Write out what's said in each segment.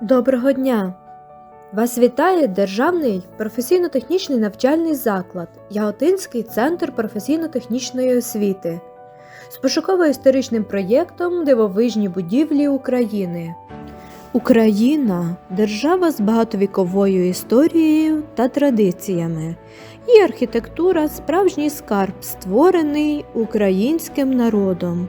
Доброго дня! Вас вітає Державний професійно-технічний навчальний заклад Яготинський центр професійно-технічної освіти з пошуково-історичним проєктом Дивовижні будівлі України. Україна держава з багатовіковою історією та традиціями. Її архітектура справжній скарб, створений українським народом.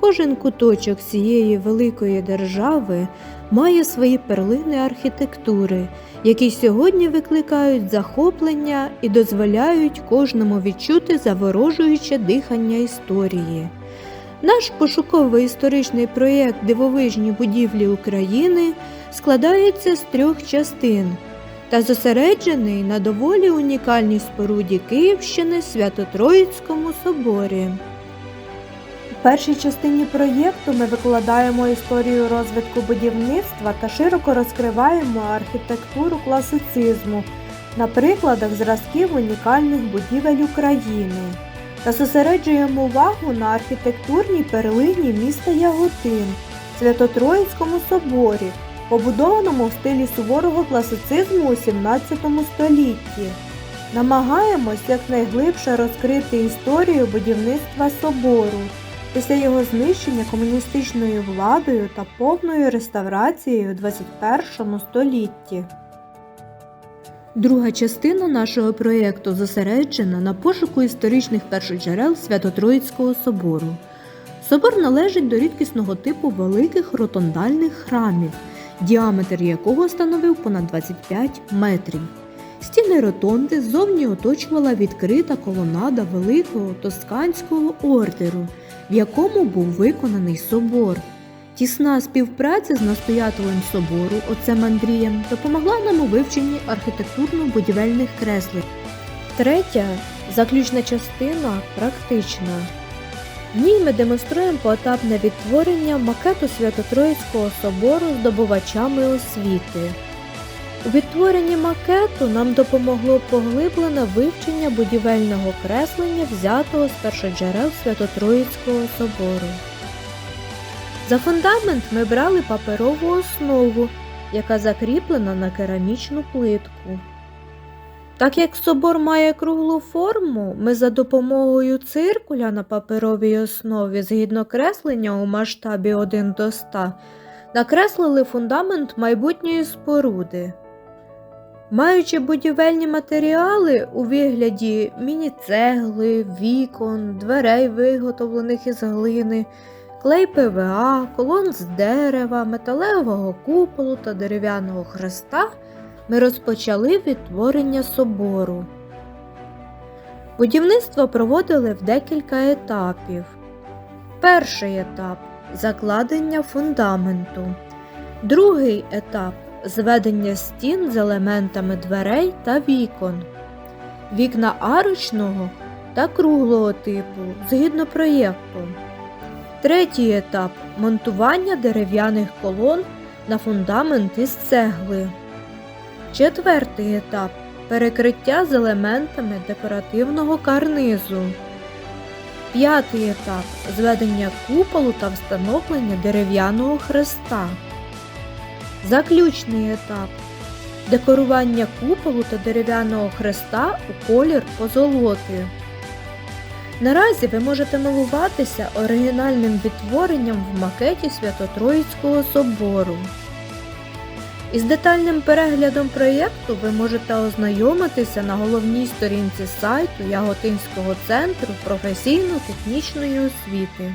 Кожен куточок цієї великої держави має свої перлини архітектури, які сьогодні викликають захоплення і дозволяють кожному відчути заворожуюче дихання історії. Наш пошуковий історичний проєкт Дивовижні будівлі України складається з трьох частин та зосереджений на доволі унікальній споруді Київщини Свято-Троїцькому соборі. У першій частині проєкту ми викладаємо історію розвитку будівництва та широко розкриваємо архітектуру класицизму на прикладах зразків унікальних будівель України та зосереджуємо увагу на архітектурній перлині міста Яготин, Свято-Троїцькому соборі, побудованому в стилі суворого класицизму у 17 столітті. Намагаємось якнайглибше розкрити історію будівництва собору після його знищення комуністичною владою та повною реставрацією у 21 столітті. Друга частина нашого проєкту зосереджена на пошуку історичних першоджерел Свято-Троїцького собору. Собор належить до рідкісного типу великих ротондальних храмів, діаметр якого становив понад 25 метрів. Стіни ротонди ззовні оточувала відкрита колонада великого тосканського ордеру, в якому був виконаний собор. Тісна співпраця з настоятелем собору, отцем Андрієм, допомогла нам у вивченні архітектурно-будівельних креслень. Третя, заключна частина практична. В ній ми демонструємо поетапне відтворення макету Свято-Троїцького собору здобувачами освіти. У відтворенні макету нам допомогло поглиблене вивчення будівельного креслення, взятого з першоджерел Свято-Троїцького собору. За фундамент ми брали паперову основу, яка закріплена на керамічну плитку. Так як собор має круглу форму, ми за допомогою циркуля на паперовій основі згідно креслення у масштабі 1 до 100 накреслили фундамент майбутньої споруди. Маючи будівельні матеріали у вигляді міні-цегли, вікон, дверей, виготовлених із глини, клей ПВА, колон з дерева, металевого куполу та дерев'яного хреста, ми розпочали відтворення собору. Будівництво проводили в декілька етапів. Перший етап закладення фундаменту. Другий етап зведення стін з елементами дверей та вікон, вікна арочного та круглого типу згідно проєкту. Третій етап монтування дерев'яних колон на фундамент із цегли. Четвертий етап перекриття з елементами декоративного карнизу. П'ятий етап зведення куполу та встановлення дерев'яного хреста. Заключний етап декорування куполу та дерев'яного хреста у колір позолоти. Наразі ви можете милуватися оригінальним відтворенням в макеті Свято-Троїцького собору. Із детальним переглядом проєкту ви можете ознайомитися на головній сторінці сайту Яготинського центру професійно-технічної освіти.